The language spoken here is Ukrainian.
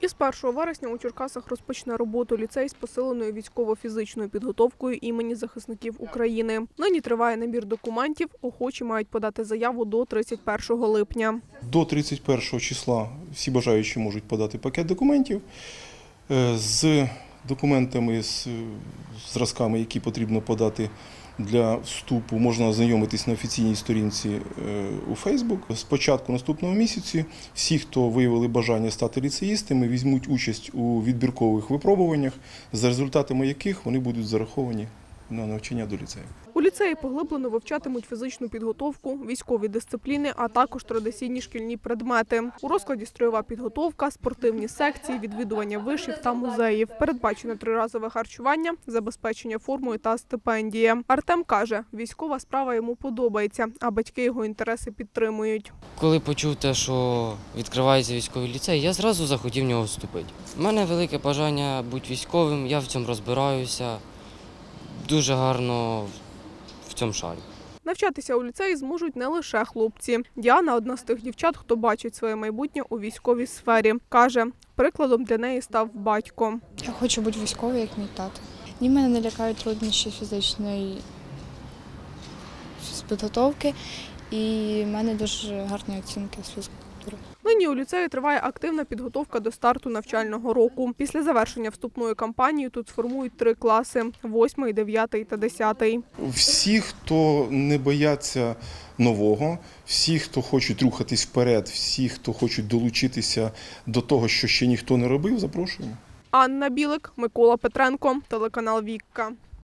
Із 1 вересня у Черкасах розпочне роботу ліцей з посиленою військово-фізичною підготовкою імені захисників України. Нині триває набір документів. Охочі мають подати заяву до 31 липня. До 31 числа всі бажаючі можуть подати пакет документів е, з документами, з е, зразками, які потрібно подати для вступу. Можна ознайомитись на офіційній сторінці е, у Facebook. З початку наступного місяці всі, хто виявили бажання стати ліцеїстами, візьмуть участь у відбіркових випробуваннях, за результатами яких вони будуть зараховані на навчання до ліцею. У ліцеї поглиблено вивчатимуть фізичну підготовку, військові дисципліни, а також традиційні шкільні предмети. У розкладі строєва підготовка, спортивні секції, відвідування вишів та музеїв. Передбачено триразове харчування, забезпечення формою та стипендія. Артем каже, військова справа йому подобається, а батьки його інтереси підтримують. Коли почув те, що відкривається військовий ліцей, я зразу захотів в нього вступити. У мене велике бажання бути військовим, я в цьому розбираюся. Дуже гарно цьому шарі. Навчатися у ліцеї зможуть не лише хлопці. Діана одна з тих дівчат, хто бачить своє майбутнє у військовій сфері. каже, прикладом для неї став батько. Я хочу бути військовою, як мій тато. Ні, мене не лякають труднощі фізичної підготовки, і в мене дуже гарні оцінки з фізкультури. Нині у ліцеї триває активна підготовка до старту навчального року. Після завершення вступної кампанії тут сформують три класи: восьмий, дев'ятий та десятий. Всі, хто не бояться нового, всі, хто хочуть рухатись вперед, всі, хто хочуть долучитися до того, що ще ніхто не робив, запрошуємо. Анна Білик, Микола Петренко, телеканал Вікка.